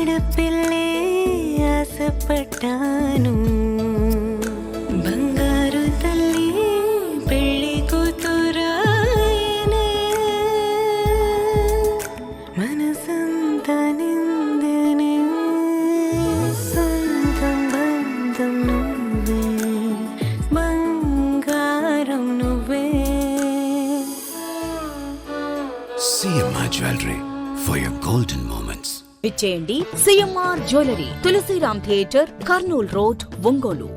അടുപ്പില്ലേ ആസപ്പെട്ടാനും CMR jewellery Tulasiram theatre Kurnool road Ongole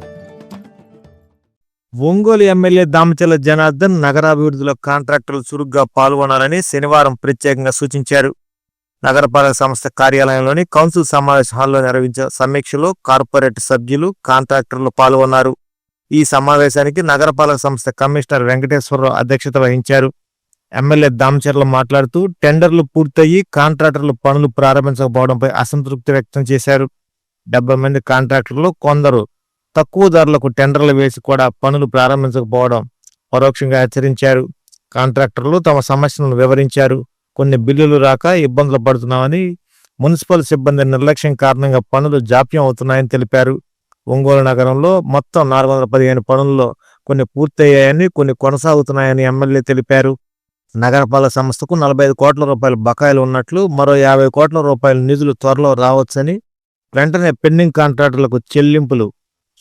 Ongole MLA Damachala Janardhan నగరాభివృద్ధిలో కాంట్రాక్టర్లు చురుగ్గా పాల్గొనాలని శనివారం ప్రత్యేకంగా సూచించారు. నగరపాలక సంస్థ కార్యాలయంలోని కౌన్సిల్ సమావేశ హాల్లో నిర్వహించిన సమీక్షలో కార్పొరేట్ సభ్యులు కాంట్రాక్టర్లు పాల్గొన్నారు. ఈ సమావేశానికి నగరపాలక సంస్థ కమిషనర్ వెంకటేశ్వరరావు అధ్యక్షత వహించారు. ఎమ్మెల్యే దామచర్ల మాట్లాడుతూ టెండర్లు పూర్తయి కాంట్రాక్టర్లు పనులు ప్రారంభించకపోవడంపై అసంతృప్తి వ్యక్తం చేశారు. డెబ్బై మంది కాంట్రాక్టర్లు కొందరు తక్కువ ధరలకు టెండర్లు వేసి కూడా పనులు ప్రారంభించకపోవడం పరోక్షంగా హెచ్చరించారు. కాంట్రాక్టర్లు తమ సమస్యలను వివరించారు. కొన్ని బిల్లులు రాక ఇబ్బందులు పడుతున్నామని మున్సిపల్ సిబ్బంది నిర్లక్ష్యం కారణంగా పనులు జాప్యం అవుతున్నాయని తెలిపారు. ఒంగోలు నగరంలో మొత్తం నాలుగు వందల పదిహేను పనుల్లో కొన్ని పూర్తయ్యాయని కొన్ని కొనసాగుతున్నాయని ఎమ్మెల్యే తెలిపారు. నగరపాలక సంస్థకు నలభై ఐదు కోట్ల రూపాయల బకాయిలు ఉన్నట్లు మరో యాభై కోట్ల రూపాయల నిధులు త్వరలో రావచ్చని వెంటనే పెండింగ్ కాంట్రాక్టులకు చెల్లింపులు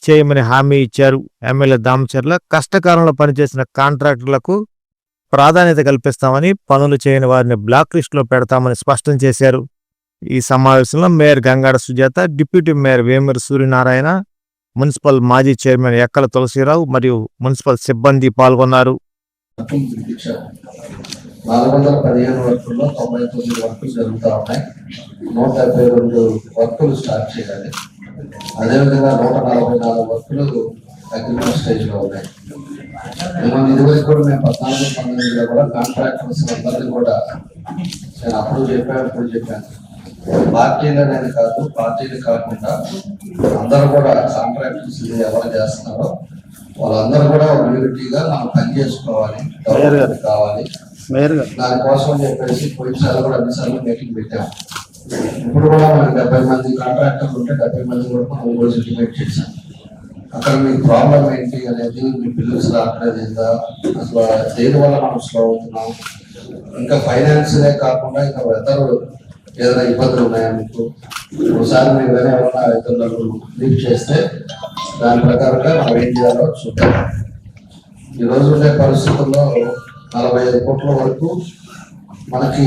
చేయమని హామీ ఇచ్చారు. ఎమ్మెల్యే దామచర్ల కష్టకాలంలో పనిచేసిన కాంట్రాక్టర్లకు ప్రాధాన్యత కల్పిస్తామని పనులు చేయని వారిని బ్లాక్ లిస్టులో పెడతామని స్పష్టం చేశారు. ఈ సమావేశంలో mayor Gangada Sujatha deputy mayor Vemuri Suryanarayana municipal మాజీ చైర్మన్ ఎక్కల తులసిరావు మరియు మున్సిపల్ సిబ్బంది పాల్గొన్నారు. వర్కులు నాలుగు వందల పదిహేను వర్కుల్లో తొంభై తొమ్మిది వర్కులు జరుగుతూ ఉన్నాయి నూట డెబ్బై రెండు వర్కులు స్టార్ట్ చేయాలి అదేవిధంగా నూట నలభై నాలుగు వర్కులు అగ్రిమెంట్ స్టేజ్లో ఉన్నాయి మిమ్మల్ని ఇదివరకు కూడా మేము పద్నాలుగు పంతొమ్మిదిలో కూడా కాంట్రాక్టర్స్ అందరినీ కూడా నేను అప్పుడు చెప్పాను ఇప్పుడు చెప్పాను పార్టీలనేది కాదు పార్టీలు కాకుండా అందరూ కూడా కాంట్రాక్టర్స్ ఎవరు చేస్తున్నారో వాళ్ళందరూ కూడా ఒక యూనిటీగా మనం పని చేసుకోవాలి డెవలప్మెంట్ కావాలి. దానికోసం చెప్పేసి పోయినసారి కూడా అన్నిసార్లు మీటింగ్ పెట్టాం. ఇప్పుడు కూడా మనకి డెబ్బై మంది కాంట్రాక్టర్లు ఉంటే డెబ్బై మంది కూడా మనం రోజు ఇంటిమేట్ చేశాం. అక్కడ మీ ప్రాబ్లం ఏంటి అనేది మీ బిల్లుస్ రావట్లేదు అసలు దేని వల్ల మనం స్లో అవుతున్నాం? ఇంకా ఫైనాన్స్లే కాకుండా ఇంకా వెదర్ ఏదైనా ఇబ్బందులు ఉన్నాయా మీకు? ఒకసారి మీరు ఏదైనా ఏమన్నా ఇబ్బందులు లీవ్ చేస్తే దాని ప్రకారంగా మనం ఏం చేయాలో చూద్దాం. ఈ రోజు ఉండే పరిస్థితుల్లో నలభై ఐదు కోట్ల వరకు మనకి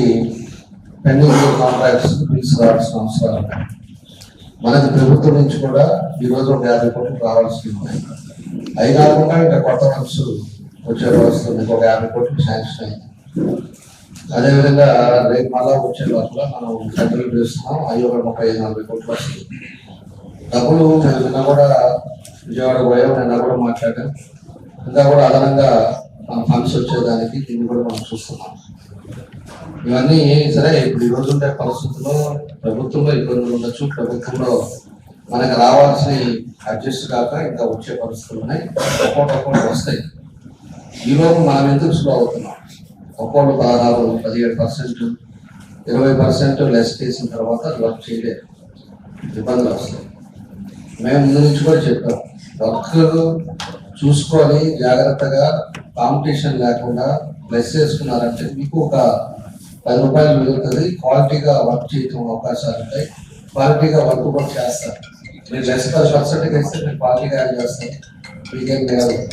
పెండింగ్ కాంట్రాక్ట్స్ బిల్స్ రావాల్సిన అవసరాలు మనకి ప్రభుత్వం నుంచి కూడా ఈ రోజు ఒక యాభై కోట్లు రావాల్సి ఉన్నాయి. అవి కాకుండా ఇంకా కొత్త వర్క్స్ వచ్చే వస్తుంది ఇంకొక యాభై కోట్లు శాంక్షన్ అయింది అదేవిధంగా రేపు మళ్ళా వచ్చే లోపల మనం టెండర్లు చేస్తున్నాం అవి ఒక ముప్పై ఐదు నలభై కోట్లు వస్తుంది డబ్బులు నేను నిన్న కూడా విజయవాడ పోయాం నిన్న కూడా మాట్లాడాం ఇంకా కూడా అదనంగా మన ఫండ్స్ వచ్చేదానికి దీన్ని కూడా మనం చూస్తున్నాం. ఇవన్నీ సరే ఇప్పుడు ఈరోజు ఉండే పరిస్థితుల్లో ప్రభుత్వంలో ఇబ్బందులు ఉండొచ్చు. ప్రభుత్వంలో మనకు రావాల్సిన అడ్జస్ట్ కాక ఇంకా వచ్చే పరిస్థితులు ఉన్నాయి. ఒక్కొక్క వస్తాయి. ఈరోజు మనం ఎందుకు స్లో అవుతున్నాం? ఒక్కోళ్ళు పదహారు పదిహేడు పర్సెంట్ ఇరవై పర్సెంట్ లెస్ చేసిన తర్వాత వర్క్ చేయలేదు. ఇబ్బందులు వస్తాయి. మేము ముందు నుంచి కూడా చెప్పాం. వర్క్ చూసుకొని జాగ్రత్తగా కాంపిటీషన్ లేకుండా ప్లస్ చేసుకున్నారంటే మీకు ఒక పది రూపాయలు మిగులుతుంది. క్వాలిటీగా వర్క్ చేయడం అవకాశాలు ఉంటాయి. క్వాలిటీగా వర్క్ కూడా చేస్తారు. మీరు లెస్ పది పర్సెంట్కి ఇస్తే మీరు క్వాలిటీగా యాడ్ చేస్తారు. మీకేం లేదు.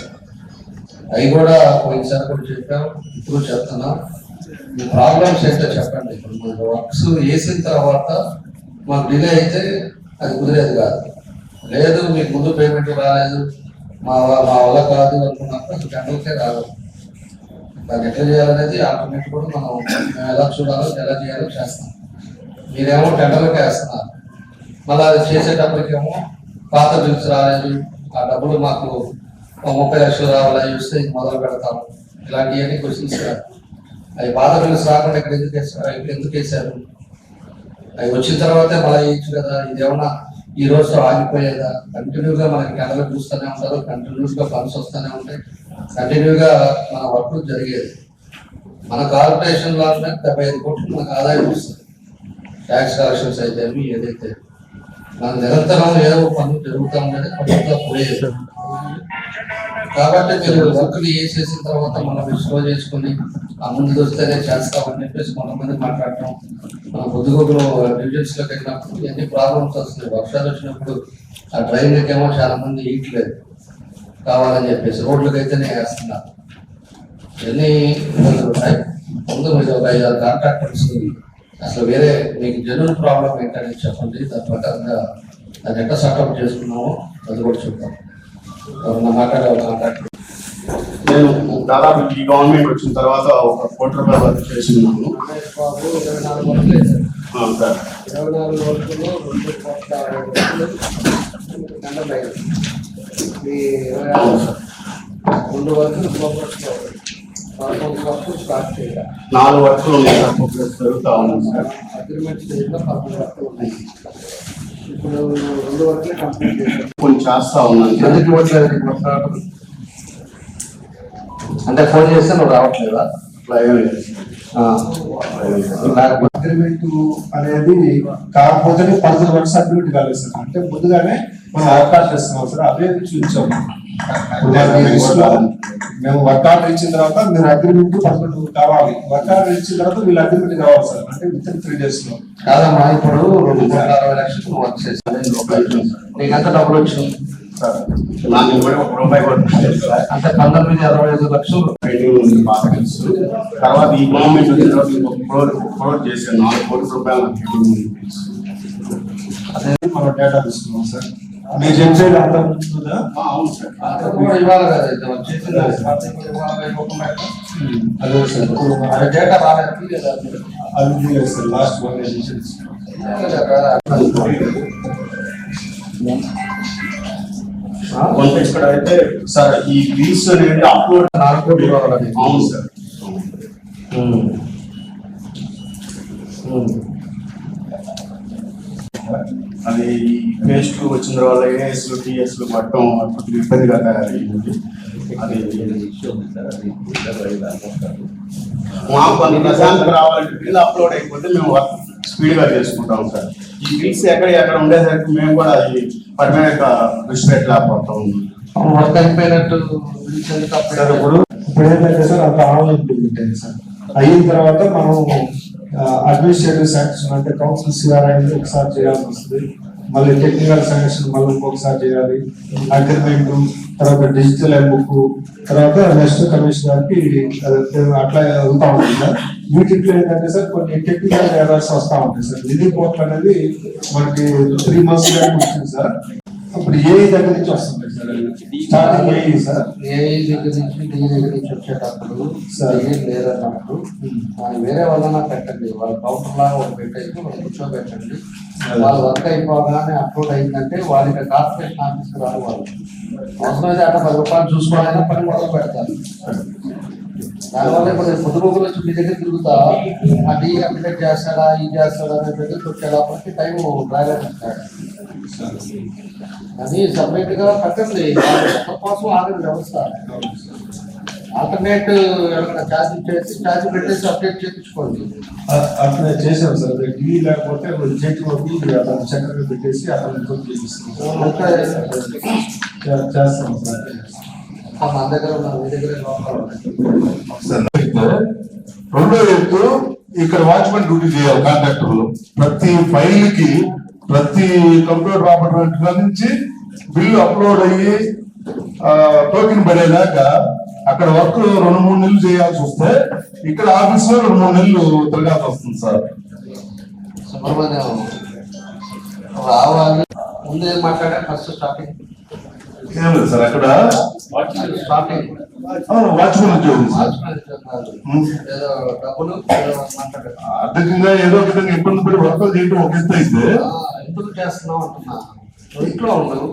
అవి కూడా పోయినసారి కూడా చెప్పాం. ఇప్పుడు చెప్తున్నాం. మీ ప్రాబ్లమ్స్ ఏంటో చెప్పండి. ఇప్పుడు మీరు వర్క్స్ వేసిన తర్వాత మాకు డిలే అయితే అది కుదిరేది కాదు. లేదు మీకు ముందు పేమెంట్ రాలేదు. మా మా వల్ల కాదు అనుకున్నప్పుడు అది టెండర్కే రాదు దాన్ని ఎట్లా చేయాలనేది ఆల్టర్నేట్ కూడా మనం ఎలా చూడాలో ఎలా చేయాలో చేస్తాం. మీరేమో టెండర్లకే వేస్తున్నారు. మళ్ళీ అది చేసేటప్పటికేమో పాత బిల్స్ రాలేదు. ఆ డబ్బులు మాకు ఒక ముప్పై లక్షలు రావాలని చూస్తే వస్తే మొదలు పెడతాము. ఇలాంటివన్నీ క్వశ్చన్స్ అవి పాత బిల్స్ రాకుండా ఇక్కడ ఎందుకు వేస్తారు ఇక్కడ ఎందుకు వేసారు అవి వచ్చిన తర్వాతే మళ్ళీ వేయచ్చు కదా. ఇది ఈ రోజు ఆగిపోయేదా? కంటిన్యూగా మనకి కళలు చూస్తూనే ఉంటారు కంటిన్యూస్గా ఫండ్స్ వస్తూనే ఉంటాయి. కంటిన్యూగా మన వర్క్ జరిగేది. మన కార్పొరేషన్ లాంటి డెబ్బై ఐదు కోట్లు మనకు ఆదాయం వస్తుంది. ట్యాక్స్ కలెక్షన్స్ అయితే ఏదైతే. మన నిరంతరం ఏదో ఒక పనులు జరుగుతూ ఉండేది పనులతో పోయేది. కాబట్టి మీరు వర్క్లు చేసేసిన తర్వాత మనం స్లో చేసుకుని ఆ ముందు దొరికితేనే చేస్తామని చెప్పేసి కొంతమంది మాట్లాడటం మన బుద్ధిగోగులు డివిజన్స్లోకి వెళ్ళినప్పుడు ఎన్ని ప్రాబ్లమ్స్ వస్తున్నాయి. వర్షాలు వచ్చినప్పుడు ఆ డ్రైన్లకి ఏమో చాలా మంది ఇయట్లేదు కావాలని చెప్పేసి రోడ్లకి అయితేనే వేస్తున్నారు. ఎన్ని ఉన్నాయి ముందు మీరు ఒక ఐదు ఆరు కాంట్రాక్టర్స్ అసలు వేరే మీకు జనరల్ ప్రాబ్లం ఏంటని చెప్పండి. దాని ప్రకారంగా దాన్ని ఎట్లా సార్ట్అవుట్ చేసుకున్నామో అది కూడా చూద్దాం నేను దాదాపు ఈ గవర్నమెంట్ వచ్చిన తర్వాత ఒక కోటి రూపాయల వర్క్ చేసి ఉన్నాను బాబు ఇరవై నాలుగు వరకు వేశారు ఆ, సార్. ఇరవై నాలుగు వరకులో రెండు కోట్ల అరవై లక్షలు గంటలు అయ్యాయి. ఈ ఇరవై ఆరు రెండు వరకు ప్రోగ్రెస్లో పదకొండు వరకు స్టార్ట్ చేయాలి నాలుగు వర్క్లు ఉన్నాయి సార్. జరుగుతా ఉన్నాం సార్. అగ్రిమెంట్ స్టేజ్లో పదకొండు వరకు ఉన్నాయి. ఇప్పుడు రెండు వరకే కంప్లీట్ చేశారు కొన్ని చేస్తా ఉన్నాను సార్. ఎందుకు ఇవ్వట్లేదు నీకు మాట్లాడటం? అంటే ఫోన్ చేస్తే నువ్వు రావట్లేదా. అగ్రిమెంట్ అనేది కాకపోతే పర్సనల్ వర్క్స్ అగ్రిమెంట్ కాలేదు సార్ అంటే ముందుగానే మనం ఆర్డర్ ఇస్తున్నాం సార్ అవే చూపించాం మేము వర్క్ ఆర్డర్ ఇచ్చిన తర్వాత మీరు అగ్రిమెంట్ పర్సనల్ కావాలి. వర్క్ ఆర్డర్ ఇచ్చిన తర్వాత వీళ్ళు అగ్రిమెంట్ కావాలి సార్. అంటే విత్ ఇన్ త్రీ డేస్లో. కాదమ్మా ఇప్పుడు రెండు కోట్ల అరవై లక్షలు వర్క్ చేస్తాను నీకు ఎంత డబ్బులు వచ్చింది అంటే పంతొమ్మిది అరవై ఐదు లక్షలు. తర్వాత ఈ గవర్నమెంట్ వచ్చిన తర్వాత ఇంకొక క్రోర్ క్రోర్ చేశాను నాలుగు కోట్ల రూపాయలు. అనేది మనం డేటా తీసుకున్నాం సార్. మీరు చెప్పేది ఉంటుందా? ఆ, అవును సార్. అంత కూడా ఇవ్వాలి కదా వాళ్ళు చేసింది అది. పంతొమ్మిది ఇవ్వాలి, ఇవ్వకుండా ఎట్లా? అదే సార్. ఇప్పుడు అది డేటా రాలేదు. లేదా అది లేదు సార్. లాస్ట్ వన్ ఎడిషన్ కొంత ఇక్కడ అయితే సార్ ఈ వీస్ అనేది అప్లోడ్ నాలుగు కోట్లు కావాలని అవును సార్. అది ఫేస్ టూ వచ్చిన తర్వాత ఏఎస్ టీఎస్ మొత్తం కొద్దిగా ఇబ్బందిగా తయారైంది. అది మాకు కొంత ప్రశాంతత రావాలంటే బిల్ అప్లోడ్ అయిపోతే మేము వర్క్ స్పీడ్గా చేసుకుంటాం సార్. ఈ బిల్స్ ఎక్కడ ఎక్కడ ఉండేసరికి మేము కూడా ఈ వాటి మీద దృష్టి పెట్టలేకపోతాం వర్క్ అయిపోయినట్టు ఇప్పుడు ఇప్పుడు ఏంటంటే సార్ అంత ఆన్లైన్ అయింది సార్. అయిన తర్వాత మనం అడ్మినిస్ట్రేటివ్ శాంక్షన్ అంటే కౌన్సిల్ సిఆర్ఐ ఒకసారి చేయాల్సి వస్తుంది. మళ్ళీ టెక్నికల్ శాంక్షన్ మళ్ళీ ఇంకొకసారి చేయాలి. అగ్రిమెంట్ తర్వాత డిజిటల్ బుక్ తర్వాత నెక్స్ట్ కమిషనర్కి అట్లా వెళ్తా ఉంటుంది సార్. వీటిలో ఏంటంటే సార్ కొన్ని టెక్నికల్ ఎర్రర్స్ వస్తూ ఉంటాయి సార్. నిధి పోర్టల్ అనేది మనకి త్రీ మంత్స్ వచ్చింది సార్. అప్పుడు ఏ దగ్గర నుంచి వస్తుంది సార్? స్టార్టింగ్ ఏ సార్? ఏ దగ్గర నుంచి నీ దగ్గర నుంచి వచ్చేటప్పుడు సరే. లేదన్నప్పుడు వాళ్ళు వేరే వాళ్ళ పెట్టండి. వాళ్ళ కౌంటర్ లాగా ఒకటి పెట్టేసి వాళ్ళు కూర్చోబెట్టండి. వాళ్ళ వర్క్ అయిపోగానే అప్లోడ్ అయిందంటే వాళ్ళకి కార్పొరేషన్ ఆఫీస్ రాదు వాళ్ళు. అవసరమైతే అట్లా పది రూపాయలు చూసుకోవాలన్నా పని మొదలు పెడతారు. దానివల్ల ఇప్పుడు పొద్దుగోగులు వచ్చి మీ దగ్గర తిరుగుతా అది అప్డేట్ చేస్తాడా ఇది చేస్తాడా అనే దగ్గరికి వచ్చేటప్పటికి టైం డ్రైవర్ ఇస్తాడు అది సపరేట్గా కట్టండి. వాళ్ళ కోసం ఆగదు వ్యవస్థ. ఆల్టర్నేట్ ఛార్జ్ చేసి ఛార్జ్ పెట్టేసి అప్డేట్ చేయించుకోండి. అట్లా చేసాం సార్. అది టీ లేకపోతే వరకు అతను చక్కగా పెట్టేసి అతను చేపిస్తాం చేస్తాం సార్. మన దగ్గర మీ దగ్గర. రెండో ఎత్తు ఇక్కడ వాచ్మెన్ డ్యూటీ చేయాలి కాంట్రాక్టర్లు ప్రతి ఫైల్కి ప్రతి కంప్యూటర్ ఆపరేటర్ నుంచి బిల్లు అప్లోడ్ అయ్యి టోకెన్ పడేదాకా అక్కడ వర్క్ రెండు మూడు నెలలు చేయాల్సి వస్తే ఇక్కడ ఆఫీస్లో రెండు మూడు నెలలు తిరగాల్సి వస్తుంది సార్. సుబ్రహ్మణ్యం రావాలి. ముందు ఏం మాట్లాడా ఫస్ట్ స్టార్టింగ్ ఏం లేదు సార్ అక్కడ స్టార్టింగ్ వాచ్మెన్ ఉద్యోగం సార్ ఏదో డబ్బులు ఆర్థికంగా ఏదో విధంగా ఇబ్బంది పడి వర్క్ చేయడం ఒక ఎత్తు అయితే ఎందుకు చేస్తున్నావు అంటున్నా ఇంట్లో ఉండవు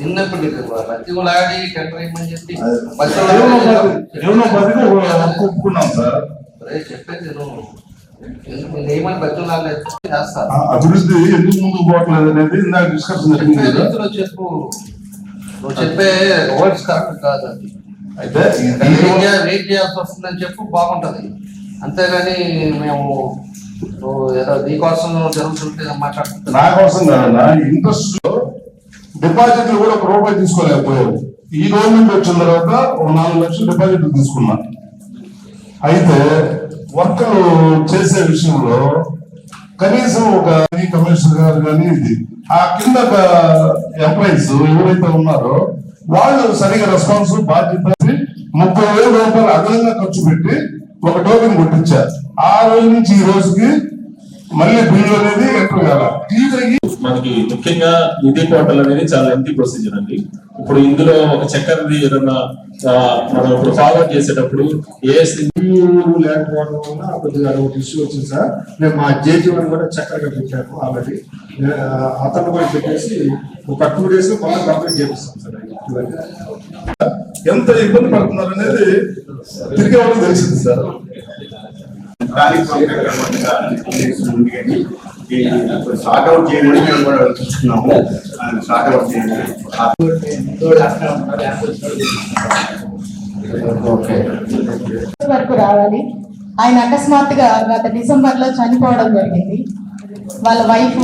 ఎన్నప్పుడు నీకు టెండర్ ఇమ్మని చెప్పి ఒప్పుకున్నాం సార్ చెప్పేది అభివృద్ధి ఎందుకు ముందుకు పోవట్లేదు అనేది ఇందాక డిస్కషన్ జరిగింది చెప్పు నువ్వు చెప్పే వర్డ్స్ కరెక్ట్ కాదు అది అయితే వెయిట్ చేయాల్సి వస్తుందని చెప్పు బాగుంటది. అంతేగాని మేము ఏదో నీకోసం జరుగుతుంటే మాట్లాడుతున్నా నా కోసం కాదన్నా ఇంట్రెస్ట్లో డిపాజిట్లు కూడా ఒక రూపాయి తీసుకోలేకపోయారు. ఈ గవర్నమెంట్ వచ్చిన తర్వాత ఒక నాలుగు లక్షలు డిపాజిట్లు తీసుకున్నా. అయితే వర్కలు చేసే విషయంలో కనీసం ఒక కమిషనర్ గారు కానీ ఇది ఆ కింద ఎంప్లాయీస్ ఎవరైతే ఉన్నారో వాళ్ళు సరిగా రెస్పాన్స్ బాధ్యత ముప్పై వేల రూపాయలు అదనంగా ఖర్చు పెట్టి ఒక టోకెన్ కొట్టించారు. ఆ రోజు నుంచి ఈ రోజుకి మళ్ళీ బిల్లు అనేది మనకి ముఖ్యంగా నిధి పోర్టల్ అనేది చాలా లెంతీ ప్రొసీజర్ అండి. ఇప్పుడు ఇందులో ఒక చక్కెరది ఏదన్నా మనం ఇప్పుడు ఫార్వర్డ్ చేసేటప్పుడు ఏఎస్సి లేకపోవడం వల్ల కొద్దిగా ఒక ఇష్యూ వచ్చింది సార్. మేము మా జేజీ అని కూడా చక్కగా పెట్టాము ఆల్రెడీ అతను కూడా పెట్టేసి ఒక టూ డేస్లో మళ్ళీ కంప్లీట్ చేపిస్తాం సార్. ఎంత ఇబ్బంది పడుతున్నారు అనేది తిరిగే వాళ్ళకి తెలిసింది సార్. దానికి షార్ట్ అవుట్ చేయమని మేము కూడా చూస్తున్నాము షార్ట్అవుట్ చేయండి వరకు రావాలి. ఆయన అకస్మాత్తుగా గత డిసెంబర్లో చనిపోవడం జరిగింది. వాళ్ళ వైఫ్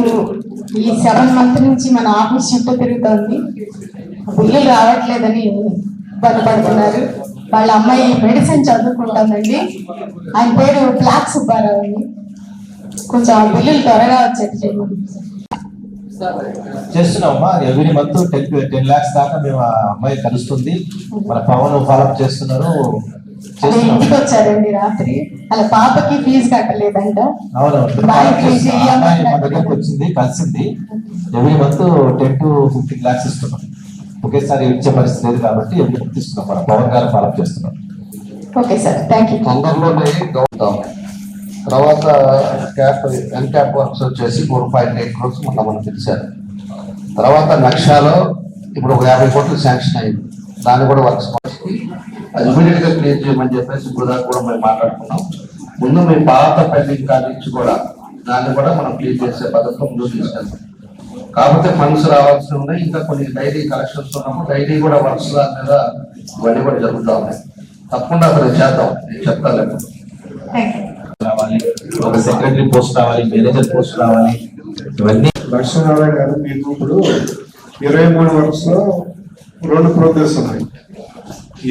ఈ సెవెన్ మంత్ నుంచి మన ఆఫీస్ చుట్టూ తిరుగుతోంది. బిల్లులు రావట్లేదని ఇబ్బంది పడుతున్నారు వాళ్ళ అమ్మాయి మెడిసిన్ చదువుకుంటుందండి. ఆయన పేరు బ్లాక్ సుబ్బారావు అండి. కొంచెం బిల్లులు త్వరగా వచ్చేది. చేస్తున్నామమ్మా. Every month ten ten lakhs దాకా మేము ఆ అమ్మాయి కలుస్తుంది మన పవన్ ఫాలోఅప్ చేస్తున్నారు. ఇంటికి వచ్చారండి రాత్రి. వాళ్ళ పాపకి ఫీజు కట్టలేదంట. అవునవును. వచ్చింది కలిసింది. Every month ten to fifteen lakhs ఇస్తున్నాం. ఒకేసారి ఇచ్చే పరిస్థితి లేదు కాబట్టి ఇస్తున్నాం మన పవన్ గారు ఫాలోఅప్ చేస్తున్నాం ఓకే సార్ థ్యాంక్ యూ తొందరలోనే గౌతాం తర్వాత క్యాప్ ఎన్ క్యాప్ వర్క్స్ వచ్చేసి మూడు పాయింట్ ఎయిట్ క్రోర్స్ మొన్న మనం పిలిచారు. తర్వాత నక్షాలో ఇప్పుడు ఒక యాభై కోట్లు శాంక్షన్ అయింది. దాన్ని కూడా వర్క్స్ అది ఇమీడియట్గా క్లియర్ చేయమని చెప్పేసి దాకా కూడా మేము మాట్లాడుకున్నాం. ముందు మీ పాత పెండింగ్ కార్డు నుంచి కూడా దాన్ని కూడా మనం క్లియర్ చేసే పద్ధతిలో ముందుకు తీసుకెళ్తాం. కాకపోతే ఫండ్స్ రావాల్సి ఉన్నాయి. ఇంకా కొన్ని డైలీ కలెక్షన్స్ ఉన్నప్పుడు డైలీ కూడా వర్క్స్ దాని మీద ఇవన్నీ కూడా జరుగుతూ ఉన్నాయి. తప్పకుండా అక్కడ చేద్దాం. నేను చెప్తాను రావాలి. ఒక సెక్రటరీ పోస్ట్ రావాలి మేనేజర్ పోస్ట్ రావాలి. ఇవన్నీ లక్ష్మీనారాయణ గారు మీకు ఇప్పుడు ఇరవై మూడు వర్క్స్లో రెండు ప్రోగ్రెస్ ఉన్నాయి.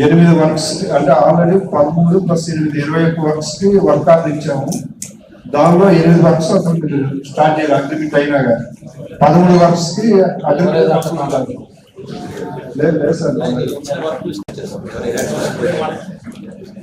ఎనిమిది వర్క్స్ అంటే ఆల్రెడీ పదమూడు ప్లస్ ఎనిమిది ఇరవై ఒక్క వర్క్స్కి వర్క్ ఆర్డర్ ఇచ్చాము. దానిలో ఎనిమిది వర్క్స్ స్టార్ట్ చేయాలి. అగ్రిమెంట్ అయినా కానీ పదమూడు వర్క్స్కి అగ్రిమెంట్ లేదు లేదు సార్.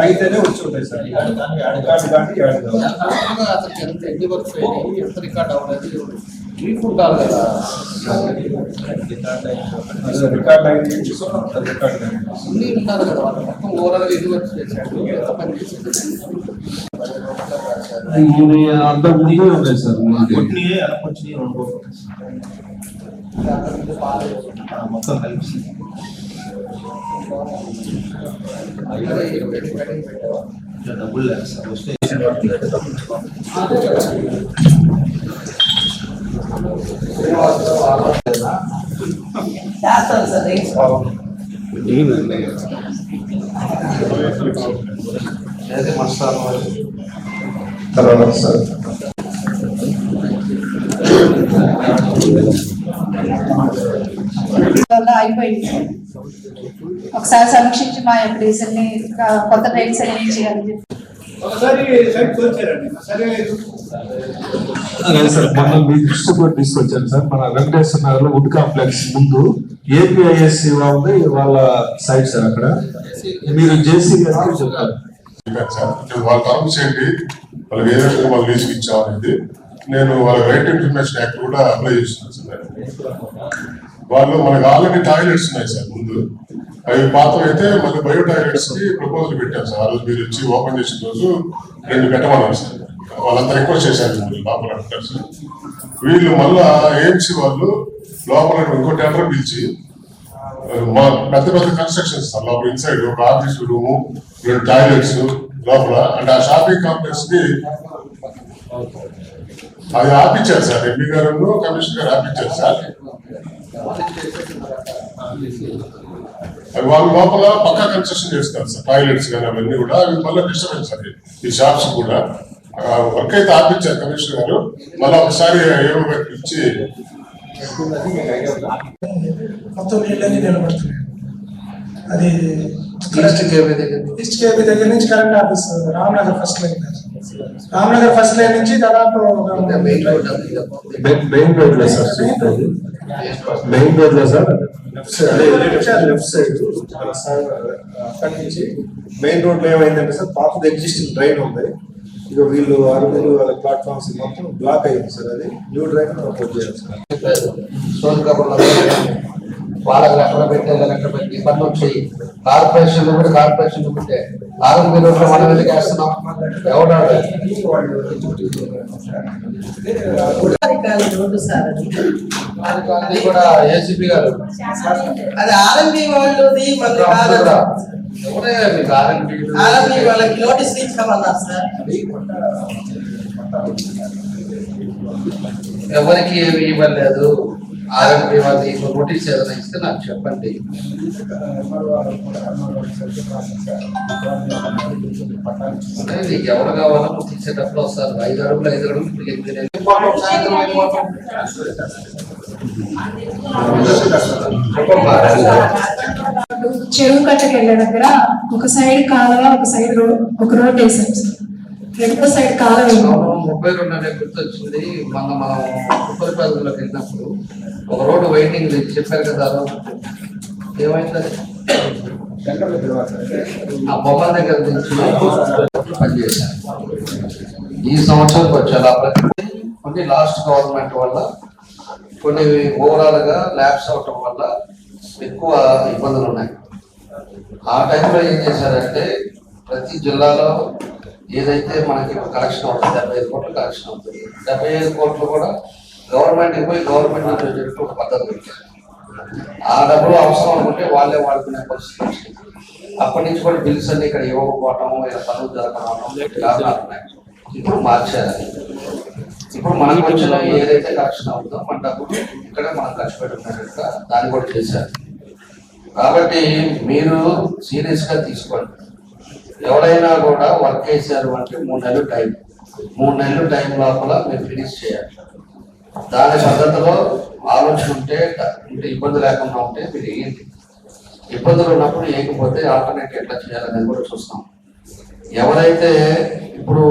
అయితేనే వచ్చి ఉంటాయి సార్ రికార్డు కానీ యాడ్ కావాలి. అదే రికార్డ్ అయింది రికార్డ్ అయింది ఇది అంతకు ముందే ఉన్నాయి సార్ కొట్టినవి వెనకొచ్చినవి రెండు ఆ, మొత్తం కలిపి డబ్బులు లేదు సార్ వస్తే ఏది మస్తాను తర్వాత సార్ వల్ల అయిపోయింది. ఒకసారి సమీక్షించి మా యొక్క రీసెంట్ని కొత్త ట్రైన్స్ అన్ని చేయాలని సార్ మొన్న మీ దృష్టి కూడా తీసుకొచ్చాను సార్. మన వెంకటేశ్వర నగర్లో వుడ్ కాంప్లెక్స్ ముందు ఏపీఐఎస్సి ఉంది వాళ్ళ సైట్ సార్ అక్కడ. మీరు జేసీ గారికి చెప్తారు. సార్. వాళ్ళ తరపు చేయండి. వాళ్ళకి ఏ వాళ్ళు లీజుకి ఇచ్చామనేది నేను వాళ్ళ రైట్ ఇన్ఫర్మేషన్ యాక్ట్ కూడా అప్లై చేస్తున్నాను సార్. వాళ్ళు మనకు ఆల్రెడీ టాయిలెట్స్ ఉన్నాయి సార్ ముందు. అవి పాత అయితే మళ్ళీ బయో టాయిలెట్స్కి ప్రపోజల్ పెట్టారు సార్. ఆ రోజు మీరు వచ్చి ఓపెన్ చేసిన రోజు రెండు పెట్టమన్నారు సార్. వాళ్ళంతా రిక్వెస్ట్ చేశారు మీరు లోపల అంటారు సార్. వీళ్ళు మళ్ళా ఏఎంసీ వాళ్ళు లోపల ఇంకో టెండర్ పిలిచి మా పెద్ద పెద్ద కన్స్ట్రక్షన్స్ సార్ లోపల ఇన్సైడ్ ఒక ఆఫీస్ రూము రెండు టాయిలెట్స్ లోపల. అంటే ఆ షాపింగ్ కాంప్లెక్స్కి అది ఆపించారు సార్ ఎంపీ గారు కమిషనర్ గారు ఆపించారు సార్. అవి వాళ్ళ లోపల పక్కా కన్స్ట్రక్షన్ చేస్తారు సార్ టాయిలెట్స్ కానీ అవన్నీ కూడా అవి మళ్ళీ డిస్టర్బెన్స్ అది ఈ షాప్స్ కూడా. వర్క్ అయితే ఆపించారు కమిషనర్ గారు. మళ్ళీ ఒకసారి ఏమో ఇచ్చి మొత్తం నీళ్ళని నిలబడుతున్నాయి. అది ఈస్ట్ కేబీ దగ్గర. ఈస్ట్ కేబీ దగ్గర నుంచి current office Ramnagar first line Ramnagar first line నుంచి దాదాపు మెయిన్ రోడ్ అది ఇదమ్మా. మెయిన్ రోడ్లో సార్. మెయిన్ రోడ్లో sir? Left side left side అక్కడి నుంచి మెయిన్ రోడ్లో ఏమైందంటే సార్ పాతది ఎగ్జిస్టింగ్ ట్రైన్ ఉంది. ఇక వీళ్ళు అరుగులు వాళ్ళ ప్లాట్ఫామ్స్ మొత్తం బ్లాక్ అయింది సార్ అది. న్యూ ట్రైన్ చేయాలి సార్. వాళ్ళకి లెక్కలు పెట్టే లెక్కలు పెట్టి ఇబ్బంది వచ్చాయి కార్పొరేషన్ కూడా కార్పొరేషన్ ఉంటే ఆరోగ్య రోడ్లు మనం ఎందుకు వేస్తున్నాం ఎవడాడు కూడా ఏసీపీ గారు. అది ఆర్ఎంపీ వాళ్ళది మన కాదు కూడా ఎవరే మీకు ఆర్ఎంపీ ఆర్ఎంపీ వాళ్ళకి నోటీస్ ఇచ్చామన్నారు సార్. ఎవరికి ఏమి ఇవ్వలేదు. ఆర్ఎంపీ వాళ్ళు ఇప్పుడు నోటీస్ ఏదైనా ఇస్తే నాకు చెప్పండి. నీకు ఎవరు కావాలో నువ్వు తీసేటప్పుడు వస్తారు. ఐదు అడుగులు ఐదు అడుగులు ఇప్పుడు ఎనిమిది చెరువు కట్టకెళ్ళే దగ్గర ఒక సైడ్ కాలువ ఒక సైడ్ రోడ్ ఒక రోడ్ వేసాం సార్ రెండో సైడ్ కాలం ముప్పై రెండు అనే గుర్తొచ్చింది. మొన్న మనం ఉప్పరిపల్లిలోకి వెళ్ళినప్పుడు ఒక రోడ్డు వెయిటింగ్ చెప్పారు కదా ఏమైంది ఆ బొమ్మల దగ్గర నుంచి పనిచేశాను ఈ సంవత్సరం వచ్చారు ఆ ప్రతి కొన్ని లాస్ట్ గవర్నమెంట్ వల్ల కొన్ని ఓవరాల్గా ల్యాబ్స్ అవటం వల్ల ఎక్కువ ఇబ్బందులు ఉన్నాయి. ఆ టైంలో ఏం చేశారంటే ప్రతి జిల్లాలో ఏదైతే మనకి కలెక్షన్ అవుతుంది డెబ్బై ఐదు కోట్లు కలెక్షన్ అవుతుంది. డెబ్బై ఐదు కోట్లు కూడా గవర్నమెంట్కి పోయి గవర్నమెంట్ నుంచి వచ్చేటట్టు ఒక పద్ధతి పెట్టారు. ఆ డబ్బులు అవసరం అనుకుంటే వాళ్ళే వాడుకునే పరిస్థితి వచ్చింది. అప్పటి నుంచి కూడా బిల్స్ అన్ని ఇక్కడ ఇవ్వకపోవటం ఇలా పనులు జరగడం కారణాలు ఉన్నాయి. ఇప్పుడు మార్చారు. ఇప్పుడు మనకు వచ్చిన ఏదైతే కలెక్షన్ అవుతుందో మన డబ్బులు ఇక్కడ మనం ఖర్చు పెట్టుకున్నట్టుగా దాన్ని కూడా చేశారు. కాబట్టి మీరు సీరియస్గా తీసుకోండి. ఎవరైనా కూడా వర్క్ చేశారు అంటే మూడు నెలలు టైం. మూడు నెలలు టైం లోపల మీరు ఫినిష్ చేయాలి. దాని పద్ధతిలో ఆలోచన ఉంటే ఇబ్బంది లేకుండా ఉంటే మీరు వేయండి. ఇబ్బందులు ఉన్నప్పుడు వేయకపోతే ఆల్టర్నేట్ ఎట్లా చేయాలనేది కూడా చూస్తాం. ఎవరైతే ఇప్పుడు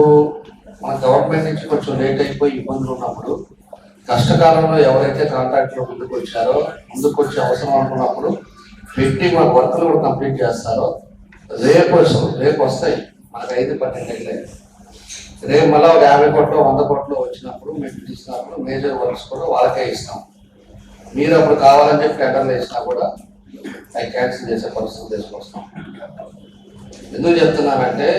మన గవర్నమెంట్ నుంచి కొంచెం లేట్ అయిపోయి ఇబ్బందులు ఉన్నప్పుడు కష్టకాలంలో ఎవరైతే కాంట్రాక్ట్లో ముందుకు వచ్చారో ముందుకు వచ్చే అవసరం అనుకున్నప్పుడు పెట్టి మన వర్క్లు కూడా కంప్లీట్ చేస్తారో రేపు వస్తుంది రేపు వస్తాయి మనకు ఐదు పన్నెండు అయితే రేపు మళ్ళీ ఒక యాభై కోట్లు వంద కోట్లు వచ్చినప్పుడు మేము తీసుకున్నప్పుడు మేజర్ వర్క్స్ కూడా వాళ్ళకే ఇస్తాం. మీరు అప్పుడు కావాలని చెప్పి టెండర్లు వేసినా కూడా అవి క్యాన్సిల్ చేసే పరిస్థితి తీసుకొస్తాం. ఎందుకు చెప్తున్నానంటే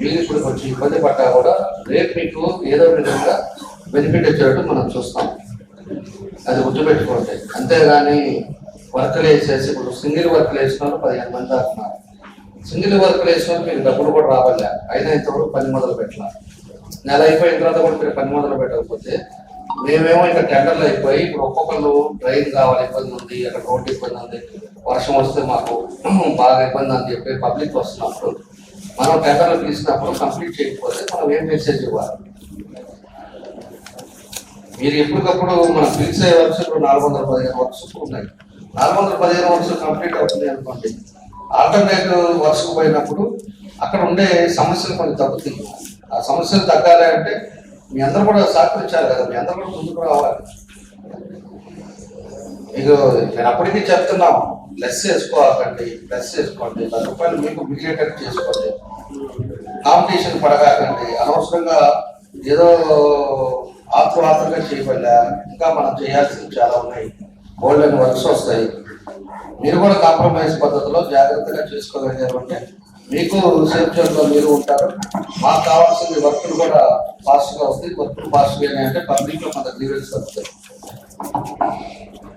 మీరు ఇప్పుడు కొంచెం ఇబ్బంది పడ్డా కూడా రేపు మీకు ఏదో విధంగా బెనిఫిట్ వచ్చేటట్టు మనం చూస్తాం. అది గుర్తుపెట్టుకోండి. అంతేగాని వర్క్లు వేసేసి ఇప్పుడు సింగిల్ వర్క్లు వేసిన వాళ్ళు పదిహేను మంది దాకా సింగిల్ వర్క్లు వేసిన మీకు డబ్బులు కూడా రావాలి అయినా ఇంతవరకు పని మొదలు పెట్టాలి. నెల అయిపోయిన తర్వాత కూడా మీరు పని మొదలు పెట్టకపోతే మేమేమో ఇంకా టెండర్లు అయిపోయి ఇప్పుడు ఒక్కొక్కరు ట్రైన్ కావాలి ఇబ్బంది ఉంది అక్కడ రోడ్డు ఇబ్బంది ఉంది వర్షం వస్తే మాకు బాగా ఇబ్బంది అని చెప్పి పబ్లిక్ వస్తున్నప్పుడు మనం టెండర్లు పిలిచినప్పుడు కంప్లీట్ చేయకపోతే మనం ఏం మెసేజ్ ఇవ్వాలి? మీరు ఎప్పటికప్పుడు మనం పిలిచే వర్క్స్ ఇప్పుడు నాలుగు వందల పదిహేను వర్క్స్ ఉన్నాయి. నాలుగు వందల పదిహేను వర్క్స్ కంప్లీట్ అవుతుంది అనుకోండి. ఆల్టర్నేట్ వర్క్స్కి పోయినప్పుడు అక్కడ ఉండే సమస్యలు కొన్ని తగ్గుతాయి. ఆ సమస్యలు తగ్గాలి అంటే మీ అందరూ కూడా సహకరించాలి కదా మీ అందరూ కూడా ముందుకు రావాలి. మీకు నేను అప్పటికీ చెప్తున్నాం లెస్ చేసుకోవాలండి లెస్ చేసుకోండి పది రూపాయలు మీకు మిగిలేటట్టు చేసుకోండి. కాంపిటీషన్ పడగాకండి అనవసరంగా ఏదో ఆతృ ఆతృగా చేయబడ్డా ఇంకా మనం చేయాల్సింది చాలా ఉన్నాయి. గోల్డెన్ వర్క్స్ వస్తాయి. మీరు కూడా కాంప్రమైజ్ పద్ధతిలో జాగ్రత్తగా చేసుకోగలిగారు అంటే మీకు సేఫ్ జోన్లో మీరు ఉంటారు. మాకు కావాల్సిన వర్క్లు కూడా ఫాస్ట్గా వస్తాయి. వర్క్ ఫాస్ట్గా అంటే పబ్లిక్లో మన గ్రీవెన్స్ వస్తాయి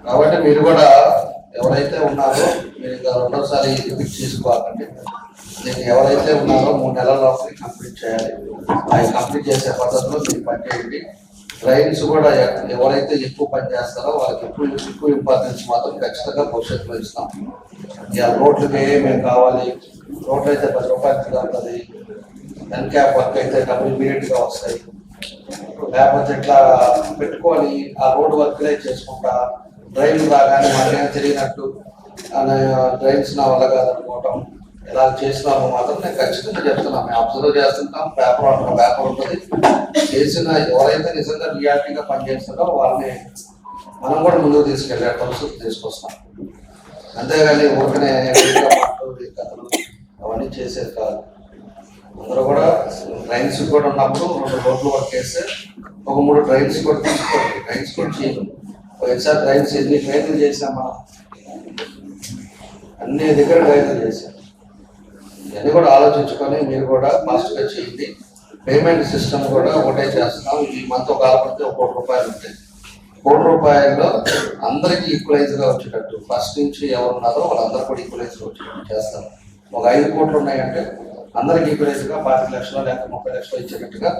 కాబట్టి మీరు కూడా ఎవరైతే ఉన్నారో మీరు ఇంకా రెండోసారి రిపీట్ చేసుకోవాలండి నేను ఎవరైతే ఉన్నారో మూడు నెలల లోపల కంప్లీట్ చేయాలి. అవి కంప్లీట్ చేసే పద్ధతిలో మీరు పనిచేయండి. ట్రైన్స్ కూడా ఎవరైతే ఎక్కువ పని చేస్తారో వాళ్ళకి ఎక్కువ ఎక్కువ ఇంపార్టెన్స్ మాత్రం ఖచ్చితంగా భవిష్యత్తులో ఇస్తాం. ఇక రోడ్లకి మేము కావాలి. రోడ్లు అయితే పది రూపాయలు అవుతుంది ఎన్ క్యాప్ వర్క్ అయితే డబ్బులు ఇమీడియట్ వస్తాయి. లేకపోతే ఇట్లా పెట్టుకొని ఆ రోడ్ వర్క్లే చేసుకుంటా. డ్రైన్ రాగానే మనకేం తెలియనట్టు డ్రైన్స్ నా వల్ల కాదనుకోవటం. ఎలా చేసినాము మాత్రం నేను ఖచ్చితంగా చెప్తున్నా మేము అబ్జర్వ్ చేస్తుంటాం పేపర్ అంటాం పేపర్ ఉంటుంది. చేసిన ఎవరైతే నిజంగా రియాలిటీగా పనిచేస్తారో వాళ్ళని మనం కూడా ముందుకు తీసుకెళ్ళే పరిస్థితి తీసుకొస్తాం. అంతేగాని ఊరికనే కథలు అవన్నీ చేసేది కాదు. అందరూ కూడా ట్రైన్స్ కూడా ఉన్నప్పుడు రెండు రోడ్లు వర్క్ చేస్తే ఒక మూడు ట్రైన్స్ కూడా తీసుకోండి. ట్రైన్స్ కూడా చేయాలి ఒకసారి ట్రైన్స్ ఎన్ని ట్రైన్లు చేసామా అన్ని దగ్గర ట్రైన్లు చేశాం. ఇవన్నీ కూడా ఆలోచించుకొని మీరు కూడా ఫాస్ట్గా చేయండి. పేమెంట్ సిస్టమ్ కూడా ఒకటే చేస్తున్నాం. ఈ మంత్ ఒక ఆపడితే ఒక కోటి రూపాయలు ఉంటాయి కోటి రూపాయల్లో అందరికీ ఈక్వలైజ్గా వచ్చేటట్టు. ఫస్ట్ నుంచి ఎవరు ఉన్నారో వాళ్ళందరూ కూడా ఈక్వలైజ్గా వచ్చేటట్టు చేస్తాం. ఒక ఐదు కోట్లు ఉన్నాయంటే అందరికి ఈక్వలైజ్గా పాతిక లక్షలు లేక ముప్పై లక్షలు ఇచ్చేటట్టుగా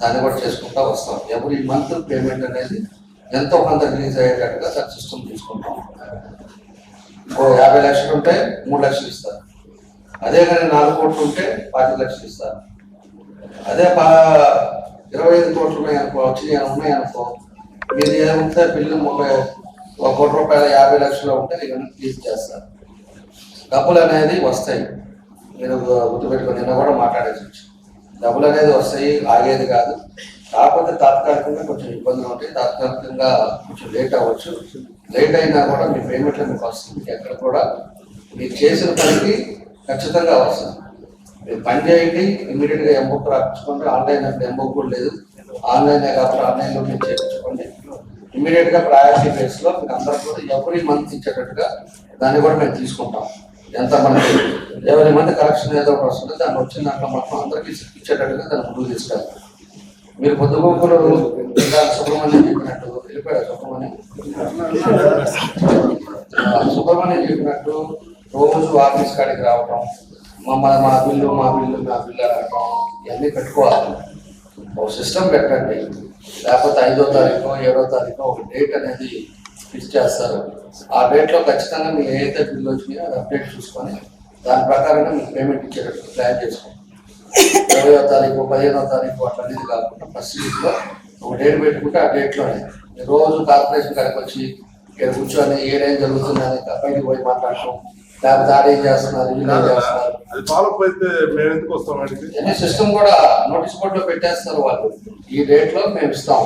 దాన్ని కూడా చేసుకుంటా వస్తాం. ఎవ్రీ మంత్ పేమెంట్ అనేది ఎంతో కొంత రిలీజ్ అయ్యేటట్టుగా దాని సిస్టమ్ తీసుకుంటాం. ఓ యాభై లక్షలు ఉంటే మూడు లక్షలు ఇస్తారు. అదే కానీ నాలుగు కోట్లు ఉంటే పాతిక లక్షలు ఇస్తారు అదే పా ఇరవై ఐదు కోట్లు ఉన్నాయి అనుకో వచ్చినాయి ఉన్నాయి అనుకో మీరు ఏముంటే బిల్లు ముప్పై ఒక కోటి రూపాయల యాభై లక్షలు ఉంటే నేను క్లీజ్ చేస్తాను. డబ్బులు అనేది వస్తాయి. మీరు గుర్తుపెట్టుకుని నిన్న కూడా మాట్లాడేసి డబ్బులు అనేది వస్తాయి ఆగేది కాదు. కాకపోతే తాత్కాలికంగా కొంచెం ఇబ్బందులు ఉంటాయి. తాత్కాలికంగా కొంచెం లేట్ అవ్వచ్చు. లేట్ అయినా కూడా మీ పేమెంట్లో మీకు వస్తుంది. ఎక్కడ కూడా మీరు చేసిన పనికి ఖచ్చితంగా వస్తుంది. మీరు పని చేయండి ఇమీడియట్గా ఎంబుక్ రాపించుకోండి. ఆన్లైన్ అంటే ఎంబుక్ కూడా లేదు. ఆన్లైన్ కాబట్టి ఆన్లైన్లో మీరు చేయించుకోండి. ఇమీడియట్గా ప్రయారిటీ బేస్లో మీకు అందరూ కూడా ఎవరి మంత్ ఇచ్చేటట్టుగా దాన్ని కూడా మేము తీసుకుంటాం. ఎంత ఎవరి మంది కలెక్షన్ ఏదో ఒకటి వస్తుంది. దాన్ని వచ్చిన దాంట్లో మొత్తం అందరికీ ఇచ్చేటట్టుగా దాన్ని ముందుకు తీసుకెళ్తాం మీరు పొద్దుగోకులు సుబ్రహ్మణ్యం చెప్పినట్టు వెళ్ళిపోయారు? సుబ్రహ్మణ్యం? సుబ్రహ్మణ్యం చెప్పినట్టు రోజు ఆఫీస్ కాడికి రావటం మమ్మల్ని మా బిల్లు మా బిల్లు మా బిల్లు అనటం ఇవన్నీ పెట్టుకోవాలి. ఒక సిస్టమ్ పెట్టండి. లేకపోతే ఐదో తారీఖు ఏడో తారీఖు ఒక డేట్ అనేది ఫిక్స్ చేస్తారు. ఆ డేట్లో ఖచ్చితంగా మీరు ఏదైతే బిల్లు వచ్చినాయో అది అప్డేట్ చూసుకొని దాని ప్రకారంగా మీకు పేమెంట్ ఇచ్చేటట్టు ప్లాన్ చేసుకోండి. ఇరవయో తారీఖు పదిహేనో తారీఖు అట్లా అనేది కాకుండా ఫస్ట్ వీక్లో ఒక డేట్ పెట్టుకుంటే ఆ డేట్లోనే. రోజు కార్పొరేషన్ కాడికి వచ్చి ఇక్కడ కూర్చొని ఏడేం జరుగుతుందని బయటికి పోయి మాట్లాడటం ఆడేం చేస్తున్నారు అది ఫాలో అయితే మేము ఎందుకు వస్తాం అన్ని సిస్టమ్ కూడా నోటీస్ బోర్డ్లో పెట్టేస్తారు వాళ్ళు. ఈ డేట్లో మేము ఇస్తాం.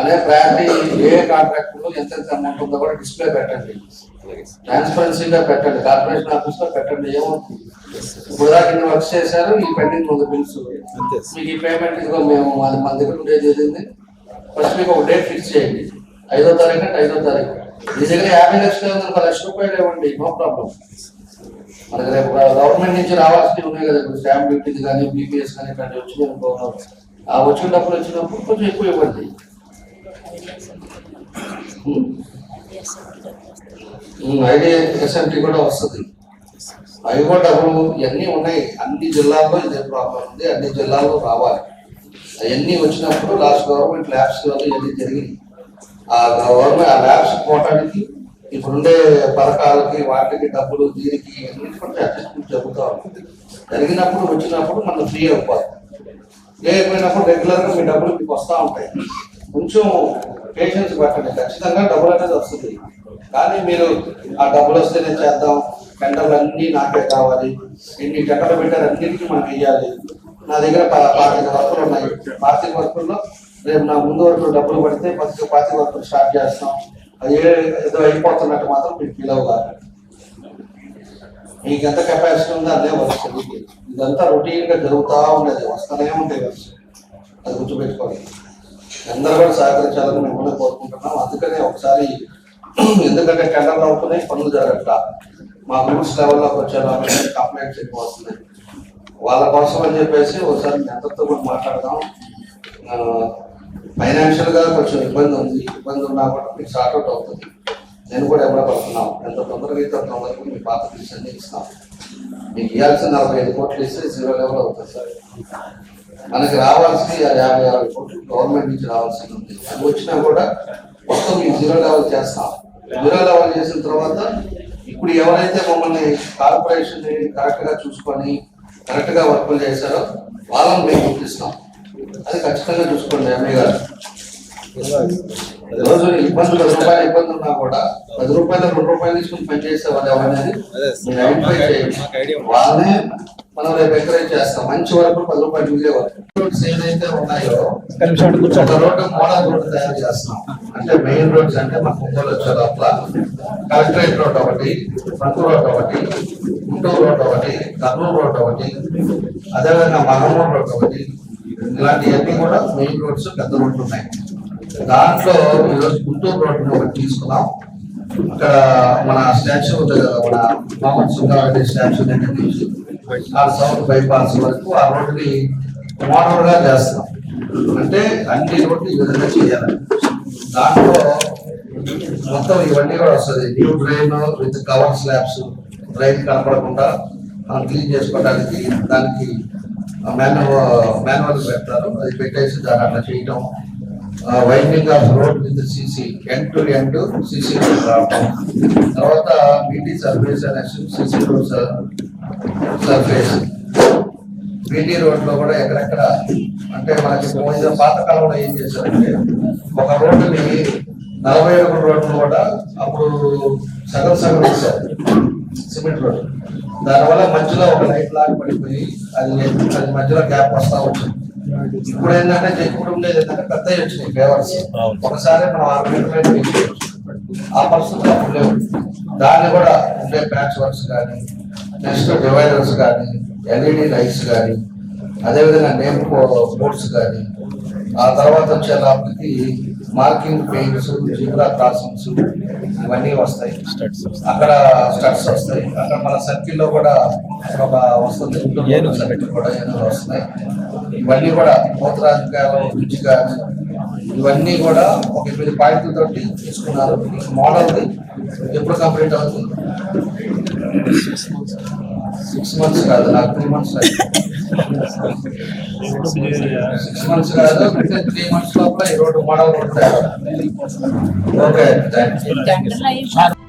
అనే ప్రయారిటీ ఏ కాంట్రాక్ట్లో ఎంత ఎంత అమౌంట్ ఉందో కూడా డిస్ప్లే పెట్టండి. ట్రాన్స్పరెన్సీగా పెట్టండి. కార్పొరేషన్ ఆఫీస్లో పెట్టండి. ఏమవుతుంది? ఇప్పుడు దాకా వర్క్స్ చేశారు ఈ పెండింగ్ ఉంది బిల్స్ మీకు ఈ పేమెంట్ ఇదిగో మేము మన దగ్గర ఉండేది ఏది ఫస్ట్ మీకు ఒక డేట్ ఫిక్స్ చేయండి. ఐదో తారీఖు అంటే ఐదో తారీఖు. మీ దగ్గర యాభై లక్షలు ఒక లక్ష రూపాయలు ఇవ్వండి నో ప్రాబ్లం. మనకి రేపు గవర్నమెంట్ నుంచి రావాల్సినవి ఉన్నాయి కదా ఇప్పుడు స్టాంప్ డ్యూటీస్ కానీ బీపీఎస్ కానీ ఇట్లాంటివి వచ్చినాయి అనుకో ఆ వచ్చిన డబ్బులు వచ్చినప్పుడు కొంచెం ఎక్కువ ఇవ్వండి. ఐడి ఎస్ఎంటీ కూడా వస్తుంది. అవి కూడా డబ్బులు ఇవన్నీ ఉన్నాయి. అన్ని జిల్లాల్లో ఇదే ప్రాబ్లం ఉంది. అన్ని జిల్లాల్లో రావాలి. అవన్నీ వచ్చినప్పుడు లాస్ట్ గవర్నమెంట్ ల్యాబ్స్ వల్ల ఇవన్నీ జరిగింది ఆ గవర్నమెంట్ ఆ ల్యాబ్స్ పోవటానికి ఇప్పుడుండే పథకాలకి వాటికి డబ్బులు దీనికి అన్నిటి అడ్జస్ట్మెంట్ జరుగుతూ ఉంటుంది. జరిగినప్పుడు వచ్చినప్పుడు మనం ఫ్రీ అయిపోతుంది లేకపోయినప్పుడు అయిపోయినప్పుడు మీ డబ్బులు మీకు వస్తూ ఉంటాయి. కొంచెం పేషెన్స్ పెట్టండి. ఖచ్చితంగా డబ్బులు అనేది వస్తుంది. కానీ మీరు ఆ డబ్బులు వస్తేనే చేద్దాం. టెండర్లు అన్నీ నాకే కావాలి. ఇన్ని టెండర్లు పెట్టారు అన్నిటికీ మనం వేయాలి నా దగ్గర పార్టీ పాతిక వర్కులు ఉన్నాయి. పాతిక వర్కుల్లో రేపు నా ముందు వరకు డబ్బులు పడితే పది పాతి వరకు స్టార్ట్ చేస్తాం. అది ఏదో అయిపోతున్నట్టు మాత్రం మీకు ఫీల్ అవ్వాలి. మీకు ఎంత కెపాసిటీ ఉందో అదే వస్తుంది ఇదంతా రొటీన్గా జరుగుతూ ఉండేది. వస్తూనే ఉంటాయి వర్క్స్ అది గుర్తుపెట్టుకోండి. అందరూ కూడా సహకరించాలని మిమ్మల్ని కోరుకుంటున్నాం. అందుకనే ఒకసారి ఎందుకంటే టెండర్లు అవుతున్నాయి పనులు జరగట్లా. మా గ్రూప్స్ లెవెల్లోకి వచ్చేలా కంప్లైంట్స్ ఎక్కువ వస్తున్నాయి. వాళ్ళ కోసం అని చెప్పేసి ఒకసారి మీ అందరితో కూడా మాట్లాడదాం. ఫైనాన్షియల్గా కొంచెం ఇబ్బంది ఉంది. ఇబ్బంది ఉన్నా కూడా మీకు షార్ట్అవుట్ అవుతుంది. నేను కూడా ఎవరో పడుతున్నాం ఎంత తొందరగా అయితే తొందరగా మీ పాత బిల్స్ అన్ని ఇస్తాం మీకు ఇవ్వాల్సిన నలభై ఐదు కోట్లు ఇస్తే జీరో లెవెల్ అవుతుంది సార్. మనకి రావాల్సింది ఆ యాభై ఆరు కోట్లు గవర్నమెంట్ నుంచి రావాల్సింది ఉంది. అది వచ్చినా కూడా మొత్తం మీకు జీరో లెవెల్ చేస్తాం. జీరో లెవెల్ చేసిన తర్వాత ఇప్పుడు ఎవరైతే మమ్మల్ని కార్పొరేషన్ కరెక్ట్గా చూసుకొని కరెక్ట్గా వర్కులు చేశారో వాళ్ళని మేము గుర్తిస్తాం. అది ఖచ్చితంగా చూసుకోండి ఎంఏ గారు. రోజు ఇబ్బంది పది రూపాయలు ఇబ్బంది ఉన్నా కూడా పది రూపాయలు రెండు రూపాయలు తీసుకుని పని చేసే వాళ్ళు ఎవరనేది మీరు ఐడెంటిఫై చేయండి. వాళ్ళనే మనం రేపు ఎంకరేజ్ చేస్తాం. మంచి వరకు పది రూపాయలు మిగిలే వరకు రోడ్స్ ఏదైతే ఉన్నాయో ఒక రోడ్డు మోడల్ రోడ్డు తయారు చేస్తున్నాం అంటే మెయిన్ రోడ్స్ అంటే మన ఒంగోలు వచ్చే లోపల కలెక్టరేట్ రోడ్ ఒకటి ఫ్రంట్ రోడ్ ఒకటి గుంటూరు రోడ్ ఒకటి కర్నూలు రోడ్ ఒకటి అదేవిధంగా మహమ్మూర్ రోడ్ ఒకటి ఇలాంటివన్నీ కూడా మెయిన్ రోడ్స్ పెద్ద రోడ్లు ఉన్నాయి. దాంట్లో ఈరోజు గుంటూరు రోడ్డు ఒకటి తీసుకున్నాం. అక్కడ మన స్టాచ్యూ ఉంటుంది కదా మన మహమ్మద్ సుందరారెడ్డి స్టాచ్యూ దగ్గర నుంచి ఆ సౌత్ బైపాస్ వరకు ఆ రోడ్డుని మోడల్గా చేస్తున్నాం. అంటే అన్ని రోడ్లు ఈ విధంగా చేయాలి. దాంట్లో మొత్తం ఇవన్నీ కూడా వస్తుంది. New drain with cover slabs drain కనపడకుండా మనం క్లీన్ చేసుకోవడానికి దానికి మాన్యువల్ మాన్యువల్ పెడతారు అది పెట్టేసి దాన్ని అట్లా చేయటం. Widening of road with CC end to end CC రావటం. తర్వాత బీటీ సర్వీస్ అనే సిసి రోడ్ సర్ఫేస్ బీటీ రోడ్లో కూడా ఎక్కడెక్కడ అంటే మనకి పోయిన పాతకాలంలో ఏం చేశారంటే ఒక రోడ్డుని నలభై ఒకటి రోడ్లు కూడా అప్పుడు సగం సగం వేశారు. Cement road. దానివల్ల మధ్యలో ఒక లైట్ లాగా పడిపోయి అది అది మధ్యలో గ్యాప్ వస్తా వచ్చింది ఇప్పుడు ఏంటంటే ఇప్పుడు ఉండేది ఏంటంటే పెద్దవి వచ్చినాయి ఫేవర్స్ ఒకసారి మనం ఆరు మీటర్లు వేసుకోవచ్చు ఆ పరిస్థితులు అప్పుడు లేవు. దాన్ని కూడా ఉండే ప్యాచ్ వర్క్స్ కానీ నెక్స్ట్ డివైడర్స్ కానీ ఎల్ఈడి లైట్స్ కానీ అదేవిధంగా నేమ్ బోర్డ్స్ కానీ ఆ తర్వాత వచ్చే లోపలికి మార్కింగ్ పెయింట్స్ జిబ్రా క్రాసింగ్స్ ఇవన్నీ వస్తాయి. అక్కడ స్టడ్స్ వస్తాయి. అక్కడ మన సర్కిల్లో కూడా ఒక వస్తుంది. కూడా వస్తున్నాయి. ఇవన్నీ కూడా పోతరాజకాలం రుచి కానీ ఇవన్నీ కూడా ఒక ఎనిమిది పాయింట్ల తోటి తీసుకున్నారు. మోడల్ ఎప్పుడు కంప్లీట్ అవుతుంది? సిక్స్ మంత్స్ కాదు నాకు త్రీ మంత్స్ సిక్స్ మంత్స్ కాదు త్రీ మంత్స్ లోపల ఈ రోడ్డు మోడల్ ఉంటాయి ఓకే థ్యాంక్ యూ